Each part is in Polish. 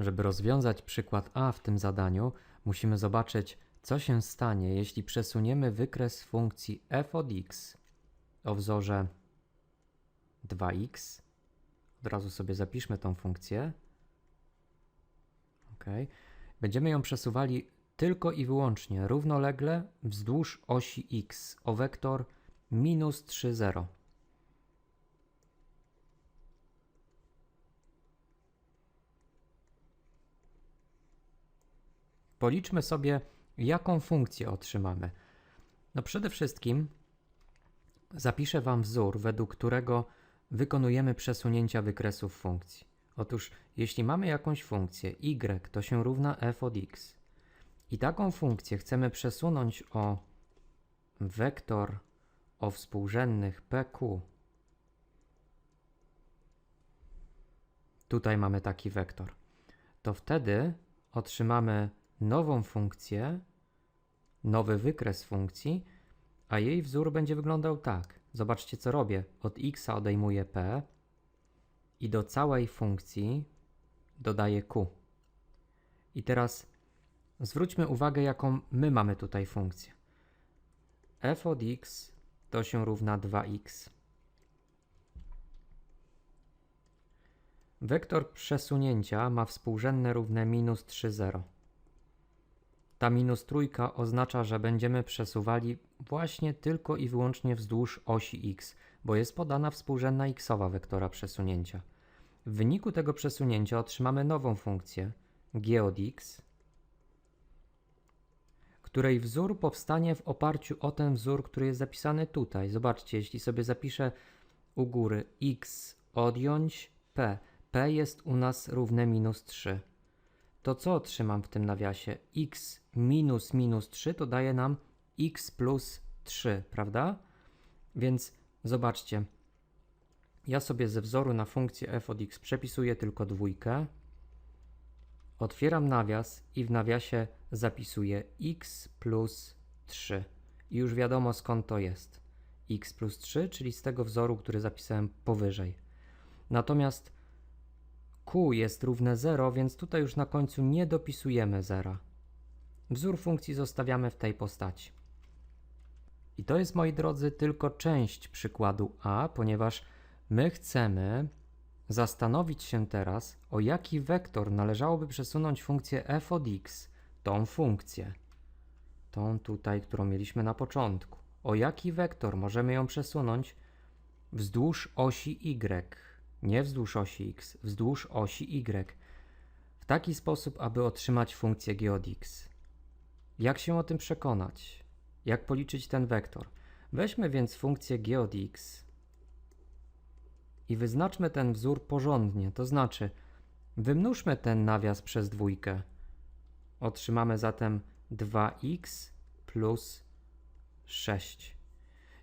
Żeby rozwiązać przykład A w tym zadaniu, musimy zobaczyć, co się stanie, jeśli przesuniemy wykres funkcji f od x o wzorze 2x. Od razu sobie zapiszmy tą funkcję. Ok. Będziemy ją przesuwali tylko i wyłącznie równolegle wzdłuż osi x o wektor minus 3, 0. Policzmy sobie, jaką funkcję otrzymamy. No przede wszystkim zapiszę Wam wzór, według którego wykonujemy przesunięcia wykresów funkcji. Otóż, jeśli mamy jakąś funkcję y, to się równa f od x i taką funkcję chcemy przesunąć o wektor o współrzędnych pq, tutaj mamy taki wektor, to wtedy otrzymamy nową funkcję, nowy wykres funkcji, a jej wzór będzie wyglądał tak. Zobaczcie, co robię. Od x odejmuję p i do całej funkcji dodaję q. I teraz zwróćmy uwagę, jaką my mamy tutaj funkcję. f od x to się równa 2x. Wektor przesunięcia ma współrzędne równe minus 3, 0. Ta minus trójka oznacza, że będziemy przesuwali właśnie tylko i wyłącznie wzdłuż osi x, bo jest podana współrzędna xowa wektora przesunięcia. W wyniku tego przesunięcia otrzymamy nową funkcję g od x, której wzór powstanie w oparciu o ten wzór, który jest zapisany tutaj. Zobaczcie, jeśli sobie zapiszę u góry x odjąć p, p jest u nas równe minus 3 to co otrzymam w tym nawiasie? x minus minus 3 to daje nam x plus 3, prawda? Więc zobaczcie, ja sobie ze wzoru na funkcję f od x przepisuję tylko dwójkę, otwieram nawias i w nawiasie zapisuję x plus 3. I już wiadomo skąd to jest. x plus 3, czyli z tego wzoru, który zapisałem powyżej. Natomiast q jest równe 0, więc tutaj już na końcu nie dopisujemy zera. Wzór funkcji zostawiamy w tej postaci. I to jest, moi drodzy, tylko część przykładu A, ponieważ my chcemy zastanowić się teraz, o jaki wektor należałoby przesunąć funkcję f od x, tą funkcję, tą tutaj, którą mieliśmy na początku. O jaki wektor możemy ją przesunąć wzdłuż osi y nie wzdłuż osi x, wzdłuż osi y, w taki sposób, aby otrzymać funkcję g od x. Jak się o tym przekonać? Jak policzyć ten wektor? Weźmy więc funkcję g od x i wyznaczmy ten wzór porządnie, to znaczy wymnóżmy ten nawias przez dwójkę. Otrzymamy zatem 2x plus 6.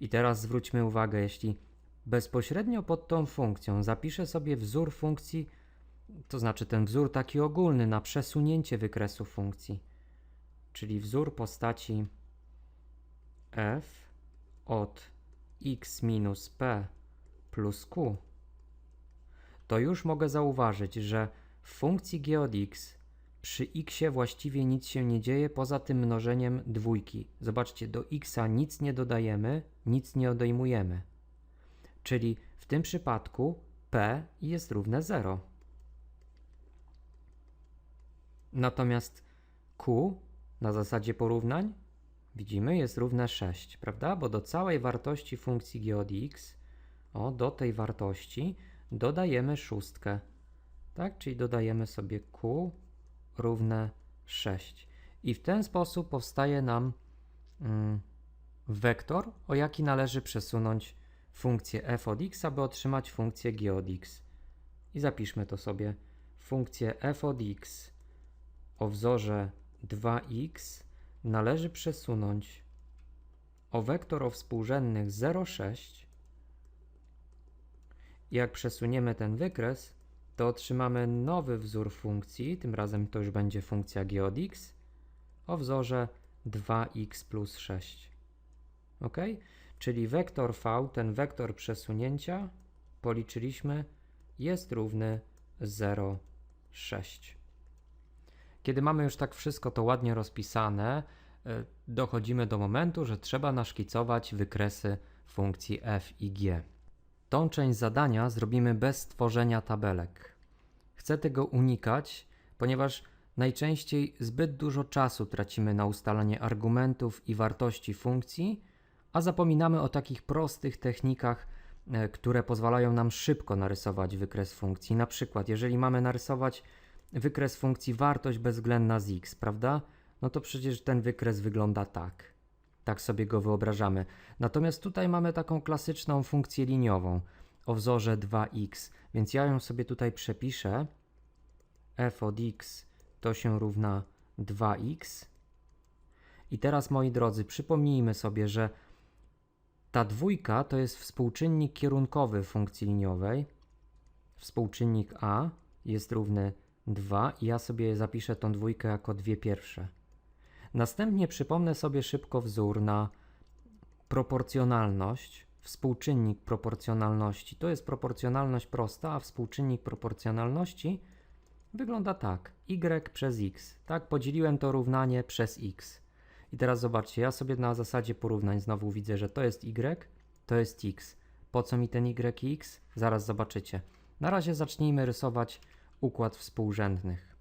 I teraz zwróćmy uwagę, jeśli Bezpośrednio pod tą funkcją zapiszę sobie wzór funkcji, to znaczy ten wzór taki ogólny na przesunięcie wykresu funkcji, czyli wzór postaci f od x minus p plus q, to już mogę zauważyć, że w funkcji g od x przy x właściwie nic się nie dzieje poza tym mnożeniem dwójki. Zobaczcie, do x nic nie dodajemy, nic nie odejmujemy czyli w tym przypadku p jest równe 0. Natomiast q na zasadzie porównań widzimy jest równe 6, prawda? Bo do całej wartości funkcji g od x, o, do tej wartości dodajemy szóstkę, tak? Czyli dodajemy sobie q równe 6. I w ten sposób powstaje nam mm, wektor, o jaki należy przesunąć funkcję f od x, aby otrzymać funkcję g od x. I zapiszmy to sobie. Funkcję f od x o wzorze 2x należy przesunąć o wektor o współrzędnych 0,6 i jak przesuniemy ten wykres, to otrzymamy nowy wzór funkcji, tym razem to już będzie funkcja g od x, o wzorze 2x plus 6. Ok? Czyli wektor v, ten wektor przesunięcia, policzyliśmy, jest równy 0,6. Kiedy mamy już tak wszystko to ładnie rozpisane, e, dochodzimy do momentu, że trzeba naszkicować wykresy funkcji f i g. Tą część zadania zrobimy bez tworzenia tabelek. Chcę tego unikać, ponieważ najczęściej zbyt dużo czasu tracimy na ustalanie argumentów i wartości funkcji, a zapominamy o takich prostych technikach, e, które pozwalają nam szybko narysować wykres funkcji. Na przykład, jeżeli mamy narysować wykres funkcji wartość bezwzględna z x, prawda? No to przecież ten wykres wygląda tak. Tak sobie go wyobrażamy. Natomiast tutaj mamy taką klasyczną funkcję liniową o wzorze 2x, więc ja ją sobie tutaj przepiszę. f od x to się równa 2x. I teraz, moi drodzy, przypomnijmy sobie, że ta dwójka to jest współczynnik kierunkowy funkcji liniowej. Współczynnik a jest równy 2 i ja sobie zapiszę tą dwójkę jako dwie pierwsze. Następnie przypomnę sobie szybko wzór na proporcjonalność, współczynnik proporcjonalności. To jest proporcjonalność prosta, a współczynnik proporcjonalności wygląda tak. y przez x. Tak, podzieliłem to równanie przez x. I teraz zobaczcie, ja sobie na zasadzie porównań znowu widzę, że to jest y, to jest x. Po co mi ten y i x? Zaraz zobaczycie. Na razie zacznijmy rysować układ współrzędnych.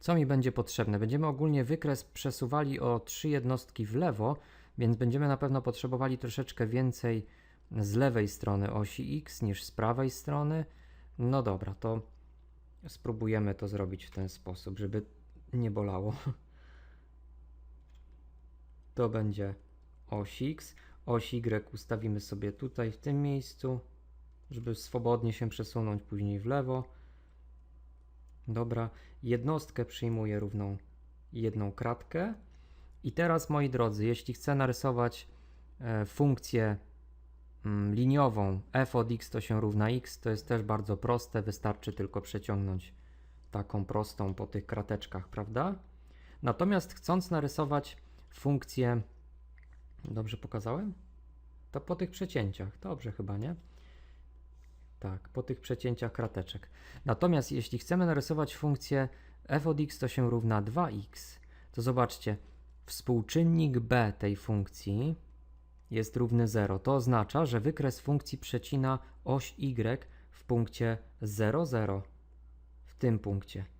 Co mi będzie potrzebne? Będziemy ogólnie wykres przesuwali o trzy jednostki w lewo, więc będziemy na pewno potrzebowali troszeczkę więcej z lewej strony osi x niż z prawej strony. No dobra, to spróbujemy to zrobić w ten sposób, żeby nie bolało. To będzie oś x, oś y ustawimy sobie tutaj w tym miejscu, żeby swobodnie się przesunąć później w lewo. Dobra, jednostkę przyjmuję równą jedną kratkę. I teraz, moi drodzy, jeśli chcę narysować e, funkcję mm, liniową f od x to się równa x, to jest też bardzo proste, wystarczy tylko przeciągnąć taką prostą po tych krateczkach, prawda? Natomiast chcąc narysować funkcję, dobrze pokazałem? To po tych przecięciach, dobrze chyba, nie? Tak, po tych przecięciach krateczek. Natomiast jeśli chcemy narysować funkcję f od x to się równa 2x, to zobaczcie, współczynnik b tej funkcji jest równy 0. To oznacza, że wykres funkcji przecina oś y w punkcie 0, 0. W tym punkcie.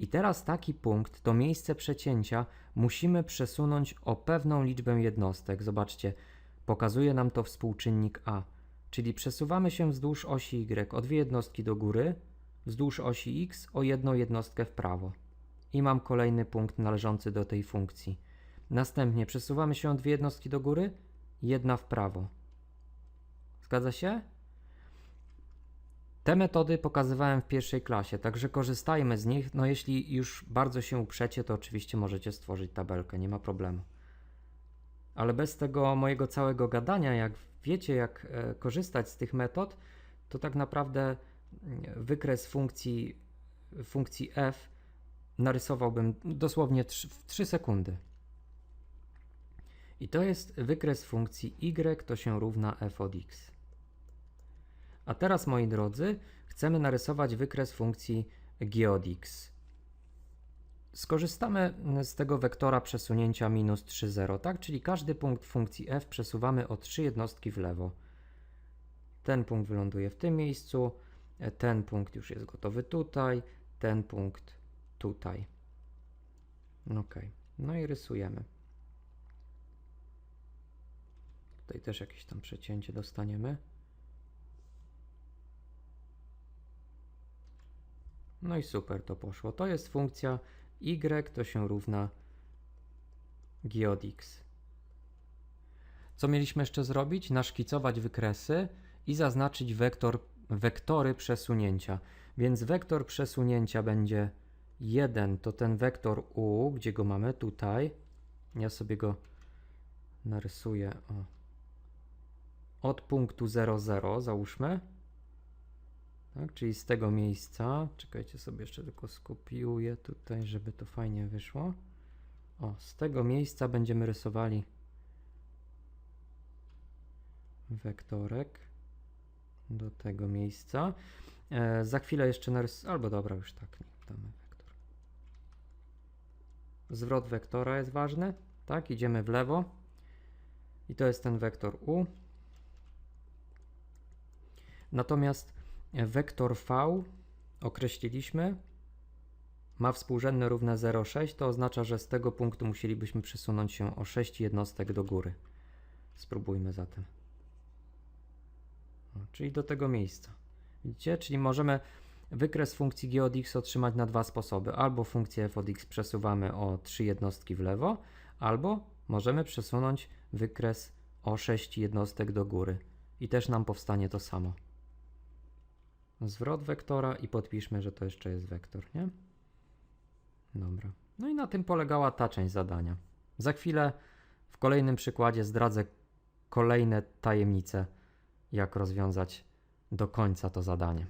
I teraz taki punkt, to miejsce przecięcia, musimy przesunąć o pewną liczbę jednostek. Zobaczcie, pokazuje nam to współczynnik a. Czyli przesuwamy się wzdłuż osi y o dwie jednostki do góry, wzdłuż osi x o jedną jednostkę w prawo. I mam kolejny punkt należący do tej funkcji. Następnie przesuwamy się o dwie jednostki do góry, jedna w prawo. Zgadza się? Te metody pokazywałem w pierwszej klasie, także korzystajmy z nich. No jeśli już bardzo się uprzecie, to oczywiście możecie stworzyć tabelkę, nie ma problemu. Ale bez tego mojego całego gadania, jak wiecie, jak e, korzystać z tych metod, to tak naprawdę mm, wykres funkcji, funkcji f narysowałbym dosłownie w 3 sekundy. I to jest wykres funkcji y, to się równa f od x. A teraz, moi drodzy, chcemy narysować wykres funkcji g od x. Skorzystamy z tego wektora przesunięcia minus 3, 0, tak? Czyli każdy punkt funkcji f przesuwamy o 3 jednostki w lewo. Ten punkt wyląduje w tym miejscu, ten punkt już jest gotowy tutaj, ten punkt tutaj. Ok, no i rysujemy. Tutaj też jakieś tam przecięcie dostaniemy. No i super to poszło. To jest funkcja y, to się równa g od x. Co mieliśmy jeszcze zrobić? Naszkicować wykresy i zaznaczyć wektor, wektory przesunięcia. Więc wektor przesunięcia będzie 1, to ten wektor u, gdzie go mamy tutaj. Ja sobie go narysuję o. od punktu 0, 0, załóżmy. Tak, czyli z tego miejsca, czekajcie sobie jeszcze tylko skopiuję tutaj, żeby to fajnie wyszło. O, z tego miejsca będziemy rysowali wektorek do tego miejsca. E, za chwilę jeszcze narys... albo dobra, już tak, nie, damy wektor. zwrot wektora jest ważny, tak? Idziemy w lewo i to jest ten wektor u. Natomiast wektor v określiliśmy ma współrzędne równe 0,6, to oznacza, że z tego punktu musielibyśmy przesunąć się o 6 jednostek do góry. Spróbujmy zatem. Czyli do tego miejsca. Widzicie? Czyli możemy wykres funkcji g od x otrzymać na dwa sposoby. Albo funkcję f od x przesuwamy o 3 jednostki w lewo, albo możemy przesunąć wykres o 6 jednostek do góry. I też nam powstanie to samo. Zwrot wektora i podpiszmy, że to jeszcze jest wektor, nie? Dobra. No i na tym polegała ta część zadania. Za chwilę w kolejnym przykładzie zdradzę kolejne tajemnice, jak rozwiązać do końca to zadanie.